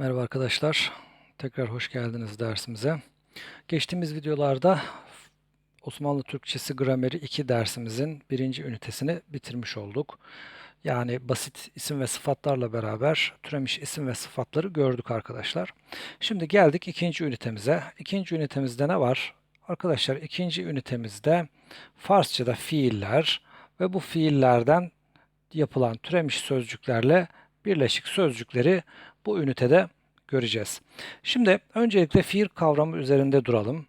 Merhaba arkadaşlar. Tekrar hoş geldiniz dersimize. Geçtiğimiz videolarda Osmanlı Türkçesi Grameri 2 dersimizin birinci ünitesini bitirmiş olduk. Yani basit isim ve sıfatlarla beraber türemiş isim ve sıfatları gördük arkadaşlar. Şimdi geldik ikinci ünitemize. İkinci ünitemizde ne var? Arkadaşlar ikinci ünitemizde Farsçada fiiller ve bu fiillerden yapılan türemiş sözcüklerle birleşik sözcükleri bu ünitede göreceğiz. Şimdi öncelikle fiil kavramı üzerinde duralım.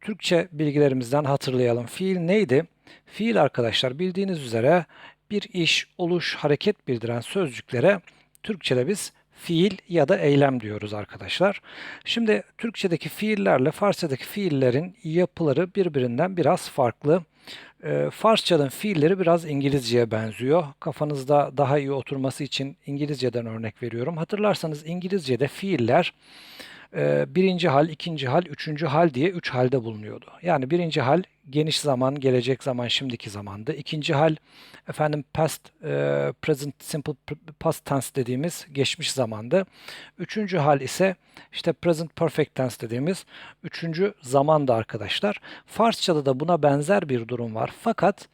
Türkçe bilgilerimizden hatırlayalım. Fiil neydi? Fiil arkadaşlar bildiğiniz üzere bir iş, oluş, hareket bildiren sözcüklere Türkçe'de biz fiil ya da eylem diyoruz arkadaşlar. Şimdi Türkçedeki fiillerle Farsçadaki fiillerin yapıları birbirinden biraz farklı. Ee, Farsçanın fiilleri biraz İngilizceye benziyor. Kafanızda daha iyi oturması için İngilizceden örnek veriyorum. Hatırlarsanız İngilizce'de fiiller e, birinci hal, ikinci hal, üçüncü hal diye üç halde bulunuyordu. Yani birinci hal geniş zaman, gelecek zaman, şimdiki zamandı. İkinci hal efendim past, e, present simple past tense dediğimiz geçmiş zamandı. Üçüncü hal ise işte present perfect tense dediğimiz üçüncü zamandı arkadaşlar. Farsçada da buna benzer bir durum var. Fakat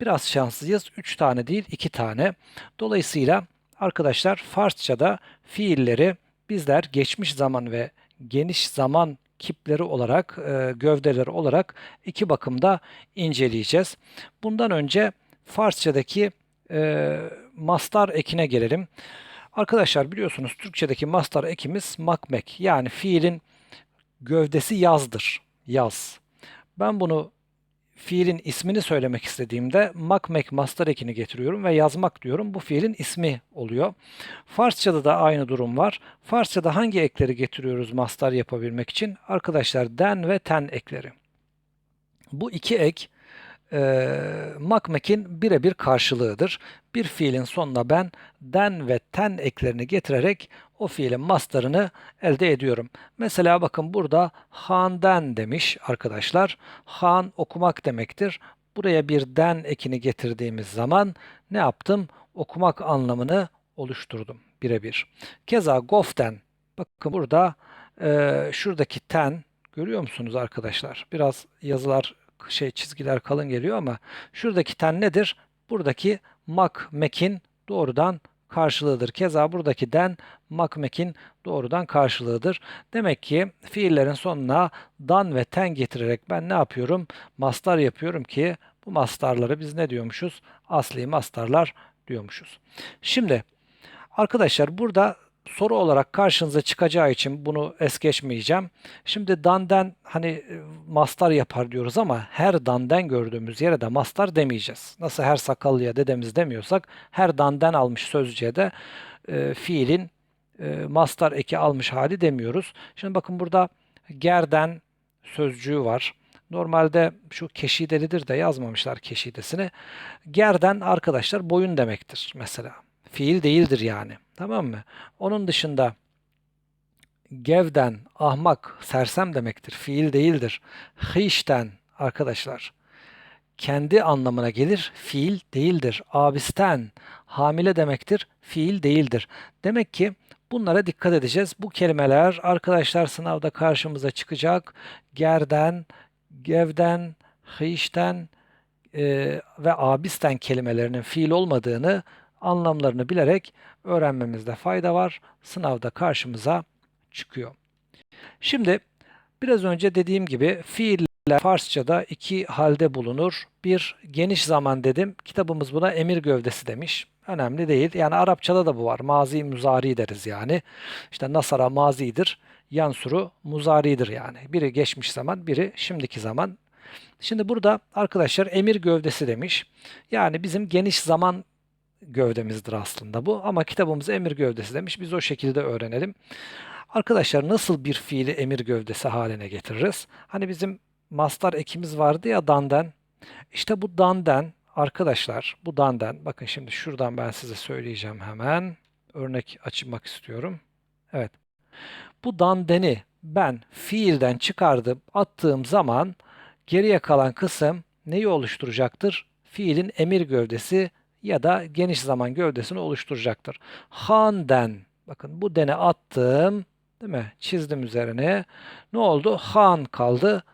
biraz şanslıyız. Üç tane değil, iki tane. Dolayısıyla arkadaşlar Farsçada fiilleri bizler geçmiş zaman ve geniş zaman kipleri olarak, e, gövdeleri olarak iki bakımda inceleyeceğiz. Bundan önce Farsçadaki e, mastar ekine gelelim. Arkadaşlar biliyorsunuz Türkçedeki mastar ekimiz makmek. Yani fiilin gövdesi yazdır. Yaz. Ben bunu fiilin ismini söylemek istediğimde makmek mastar ekini getiriyorum ve yazmak diyorum. Bu fiilin ismi oluyor. Farsçada da aynı durum var. Farsçada hangi ekleri getiriyoruz mastar yapabilmek için? Arkadaşlar den ve ten ekleri. Bu iki ek e, makmekin birebir karşılığıdır. Bir fiilin sonuna ben den ve ten eklerini getirerek o fiilin mastarını elde ediyorum. Mesela bakın burada handen demiş arkadaşlar. Han okumak demektir. Buraya bir den ekini getirdiğimiz zaman ne yaptım? Okumak anlamını oluşturdum birebir. Keza goften. Bakın burada e, şuradaki ten görüyor musunuz arkadaşlar? Biraz yazılar şey çizgiler kalın geliyor ama şuradaki ten nedir? Buradaki mak mekin doğrudan karşılığıdır. Keza buradaki den makmekin doğrudan karşılığıdır. Demek ki fiillerin sonuna dan ve ten getirerek ben ne yapıyorum? Mastar yapıyorum ki bu mastarları biz ne diyormuşuz? Asli mastarlar diyormuşuz. Şimdi arkadaşlar burada soru olarak karşınıza çıkacağı için bunu es geçmeyeceğim. Şimdi danden hani e, mastar yapar diyoruz ama her danden gördüğümüz yere de mastar demeyeceğiz. Nasıl her sakallıya dedemiz demiyorsak her danden almış sözcüğe de e, fiilin e, mastar eki almış hali demiyoruz. Şimdi bakın burada gerden sözcüğü var. Normalde şu keşidelidir de yazmamışlar keşidesini. Gerden arkadaşlar boyun demektir mesela. Fiil değildir yani. Tamam mı? Onun dışında gevden, ahmak, sersem demektir. Fiil değildir. Hişten arkadaşlar kendi anlamına gelir, fiil değildir. Abisten, hamile demektir, fiil değildir. Demek ki bunlara dikkat edeceğiz. Bu kelimeler arkadaşlar sınavda karşımıza çıkacak. Gerden, gevden, hişten e, ve abisten kelimelerinin fiil olmadığını anlamlarını bilerek öğrenmemizde fayda var. Sınavda karşımıza çıkıyor. Şimdi biraz önce dediğim gibi fiiller Farsçada iki halde bulunur. Bir geniş zaman dedim. Kitabımız buna emir gövdesi demiş. Önemli değil. Yani Arapçada da bu var. Mazi muzari deriz yani. İşte nasara mazidir. Yansuru muzaridir yani. Biri geçmiş zaman, biri şimdiki zaman. Şimdi burada arkadaşlar emir gövdesi demiş. Yani bizim geniş zaman gövdemizdir aslında bu. Ama kitabımız emir gövdesi demiş. Biz o şekilde öğrenelim. Arkadaşlar nasıl bir fiili emir gövdesi haline getiririz? Hani bizim mastar ekimiz vardı ya danden. İşte bu danden arkadaşlar bu danden bakın şimdi şuradan ben size söyleyeceğim hemen. Örnek açmak istiyorum. Evet. Bu dandeni ben fiilden çıkardım attığım zaman geriye kalan kısım neyi oluşturacaktır? Fiilin emir gövdesi ya da geniş zaman gövdesini oluşturacaktır. Handen Bakın bu dene attım. Değil mi? Çizdim üzerine. Ne oldu? Han kaldı.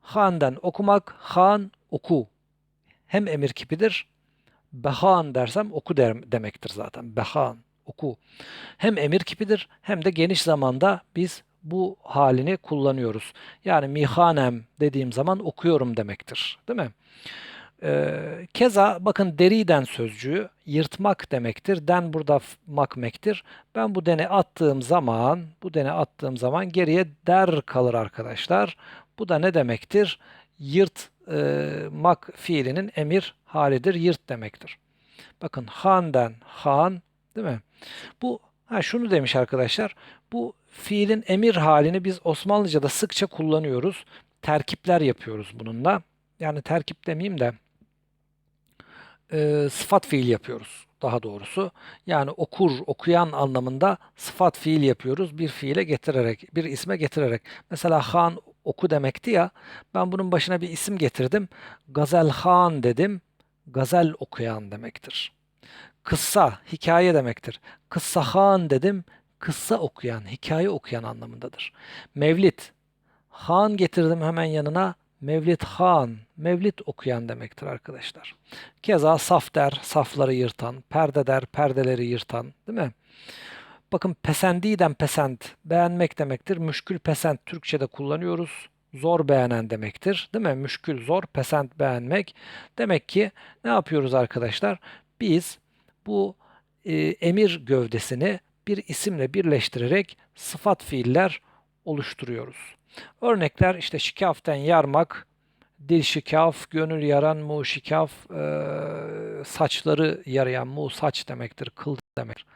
Han'dan okumak. Han oku. Hem emir kipidir. Behan dersem oku der, demektir zaten. Behan oku. Hem emir kipidir hem de geniş zamanda biz bu halini kullanıyoruz. Yani mihanem dediğim zaman okuyorum demektir. Değil mi? Ee, keza bakın deriden sözcüğü yırtmak demektir. Den burada makmektir. Ben bu dene attığım zaman, bu dene attığım zaman geriye der kalır arkadaşlar. Bu da ne demektir? Yırtmak fiilinin emir halidir. Yırt demektir. Bakın han'den han, değil mi? Bu ha şunu demiş arkadaşlar. Bu fiilin emir halini biz Osmanlıca'da sıkça kullanıyoruz. Terkipler yapıyoruz bununla. Yani terkip demeyeyim de e, sıfat fiil yapıyoruz daha doğrusu. Yani okur, okuyan anlamında sıfat fiil yapıyoruz bir fiile getirerek, bir isme getirerek. Mesela han oku demekti ya. Ben bunun başına bir isim getirdim. Gazel han dedim. Gazel okuyan demektir. Kıssa, hikaye demektir. Kıssa han dedim. Kıssa okuyan, hikaye okuyan anlamındadır. Mevlid, han getirdim hemen yanına. Mevlid han, mevlid okuyan demektir arkadaşlar. Keza saf der, safları yırtan, perde der, perdeleri yırtan, değil mi? Bakın pesendiden pesend, beğenmek demektir. Müşkül pesend Türkçe'de kullanıyoruz. Zor beğenen demektir, değil mi? Müşkül zor, pesend beğenmek. Demek ki ne yapıyoruz arkadaşlar? Biz bu e, emir gövdesini bir isimle birleştirerek sıfat fiiller oluşturuyoruz. Örnekler işte şikaften yarmak, dil şikaf, gönül yaran mu şikaf, e, saçları yarayan mu saç demektir, kıl demek.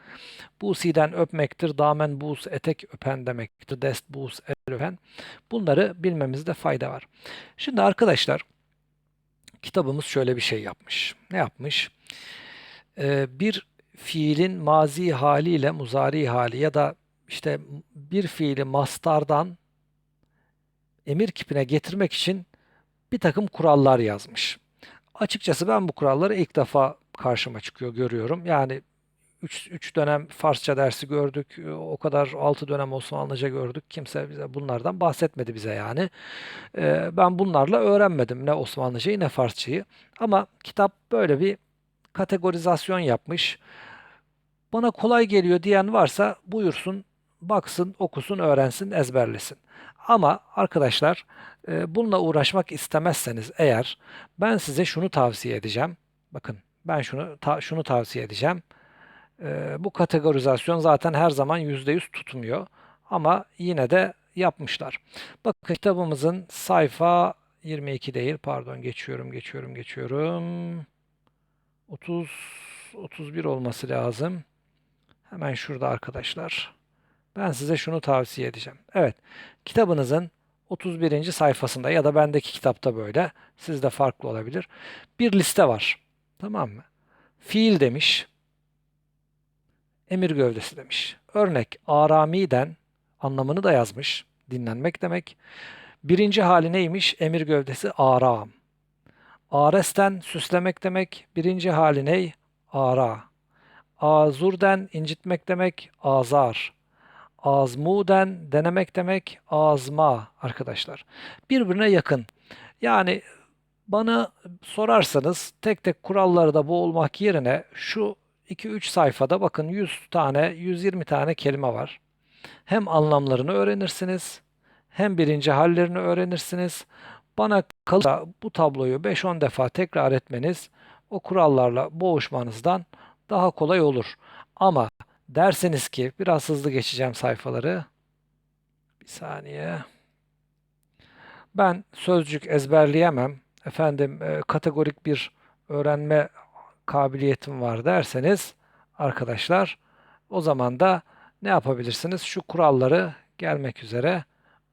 Busi'den öpmektir, damen bus etek öpen demektir, dest bus el öpen. Bunları bilmemizde fayda var. Şimdi arkadaşlar kitabımız şöyle bir şey yapmış. Ne yapmış? Ee, bir fiilin mazi haliyle muzari hali ya da işte bir fiili mastardan emir kipine getirmek için bir takım kurallar yazmış. Açıkçası ben bu kuralları ilk defa karşıma çıkıyor, görüyorum. Yani 3 dönem Farsça dersi gördük. O kadar 6 dönem Osmanlıca gördük. Kimse bize bunlardan bahsetmedi bize yani. Ee, ben bunlarla öğrenmedim ne Osmanlıcayı ne Farsçayı. Ama kitap böyle bir kategorizasyon yapmış. Bana kolay geliyor diyen varsa buyursun, baksın, okusun, öğrensin, ezberlesin. Ama arkadaşlar e, bununla uğraşmak istemezseniz eğer ben size şunu tavsiye edeceğim. Bakın ben şunu ta- şunu tavsiye edeceğim. E, bu kategorizasyon zaten her zaman %100 tutmuyor. Ama yine de yapmışlar. Bakın kitabımızın sayfa 22 değil, pardon geçiyorum, geçiyorum, geçiyorum. 30 31 olması lazım. Hemen şurada arkadaşlar. Ben size şunu tavsiye edeceğim. Evet, kitabınızın 31. sayfasında ya da bendeki kitapta böyle, sizde farklı olabilir. Bir liste var. Tamam mı? Fiil demiş, emir gövdesi demiş. Örnek Arami'den anlamını da yazmış. Dinlenmek demek. Birinci hali neymiş? Emir gövdesi aram. Ares'ten süslemek demek. Birinci hali ney? Ara. Azur'den incitmek demek. Azar. Azmu'den denemek demek. Azma arkadaşlar. Birbirine yakın. Yani bana sorarsanız tek tek kuralları da boğulmak yerine şu 2-3 sayfada bakın 100 tane, 120 tane kelime var. Hem anlamlarını öğrenirsiniz, hem birinci hallerini öğrenirsiniz. Bana kalırsa bu tabloyu 5-10 defa tekrar etmeniz o kurallarla boğuşmanızdan daha kolay olur. Ama derseniz ki biraz hızlı geçeceğim sayfaları. Bir saniye. Ben sözcük ezberleyemem. Efendim e, kategorik bir öğrenme kabiliyetim var derseniz arkadaşlar o zaman da ne yapabilirsiniz? Şu kuralları gelmek üzere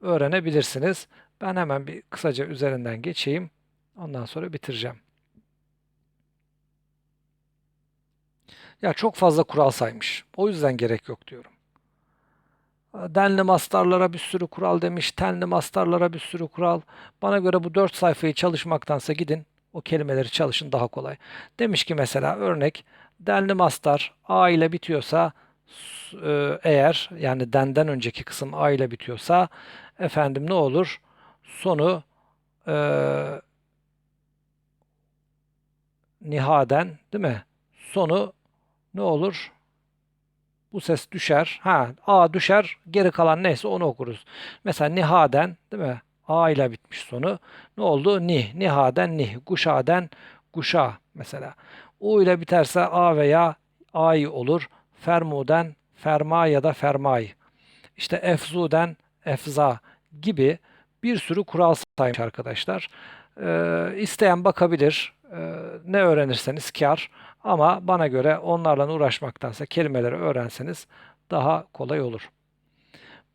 öğrenebilirsiniz. Ben hemen bir kısaca üzerinden geçeyim. Ondan sonra bitireceğim. Ya çok fazla kural saymış. O yüzden gerek yok diyorum. Denli mastarlara bir sürü kural demiş. Tenli mastarlara bir sürü kural. Bana göre bu 4 sayfayı çalışmaktansa gidin o kelimeleri çalışın daha kolay. Demiş ki mesela örnek denli mastar A ile bitiyorsa e, eğer yani denden önceki kısım a ile bitiyorsa efendim ne olur? Sonu e, nihaden değil mi? Sonu ne olur? Bu ses düşer. Ha, A düşer. Geri kalan neyse onu okuruz. Mesela nihaden değil mi? A ile bitmiş sonu. Ne oldu? Ni. Nihaden ni. Guşaden guşa mesela. U ile biterse A veya Ay olur. Fermuden ferma ya da fermay. İşte efzuden efza gibi bir sürü kural saymış arkadaşlar. Ee, isteyen bakabilir. Ee, ne öğrenirseniz kar. Ama bana göre onlarla uğraşmaktansa kelimeleri öğrenseniz daha kolay olur.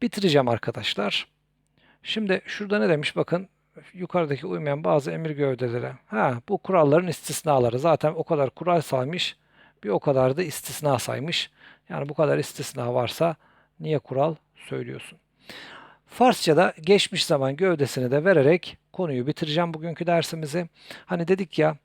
Bitireceğim arkadaşlar. Şimdi şurada ne demiş bakın yukarıdaki uymayan bazı emir gövdeleri. Ha bu kuralların istisnaları. Zaten o kadar kural saymış bir o kadar da istisna saymış. Yani bu kadar istisna varsa niye kural söylüyorsun? Farsçada geçmiş zaman gövdesini de vererek konuyu bitireceğim bugünkü dersimizi. Hani dedik ya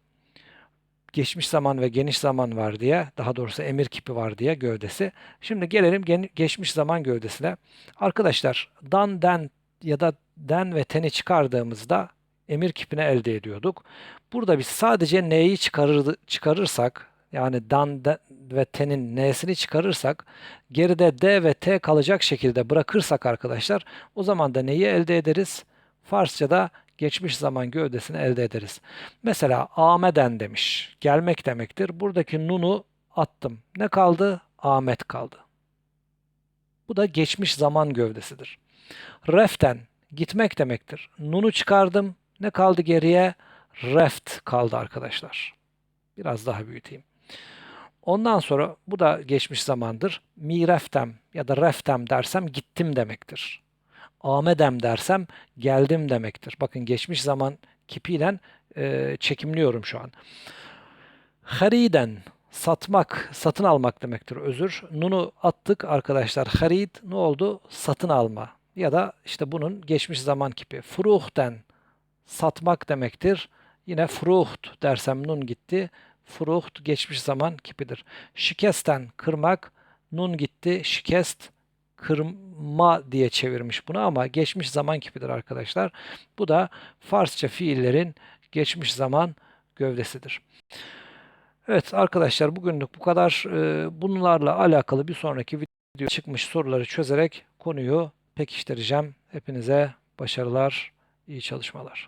geçmiş zaman ve geniş zaman var diye, daha doğrusu emir kipi var diye gövdesi. Şimdi gelelim gen- geçmiş zaman gövdesine. Arkadaşlar dan, den ya da den ve teni çıkardığımızda emir kipini elde ediyorduk. Burada biz sadece neyi çıkarır, çıkarırsak, yani dan ve tenin n'sini çıkarırsak, geride d ve t kalacak şekilde bırakırsak arkadaşlar, o zaman da neyi elde ederiz? Farsçada geçmiş zaman gövdesini elde ederiz. Mesela ameden demiş. Gelmek demektir. Buradaki nunu attım. Ne kaldı? Ahmet kaldı. Bu da geçmiş zaman gövdesidir. Reften gitmek demektir. Nunu çıkardım. Ne kaldı geriye? Reft kaldı arkadaşlar. Biraz daha büyüteyim. Ondan sonra bu da geçmiş zamandır. Mireftem ya da reftem dersem gittim demektir. Amedem dersem geldim demektir. Bakın geçmiş zaman kipiyle e, çekimliyorum şu an. Hariden satmak, satın almak demektir. Özür. Nunu attık arkadaşlar. Harid ne oldu? Satın alma. Ya da işte bunun geçmiş zaman kipi. Fruhten satmak demektir. Yine fruht dersem nun gitti. Fruht geçmiş zaman kipidir. Şikesten kırmak, nun gitti. Şikest kırma diye çevirmiş bunu ama geçmiş zaman kipidir arkadaşlar. Bu da Farsça fiillerin geçmiş zaman gövdesidir. Evet arkadaşlar bugünlük bu kadar. Ee, Bunlarla alakalı bir sonraki video çıkmış soruları çözerek konuyu pekiştireceğim. Hepinize başarılar, iyi çalışmalar.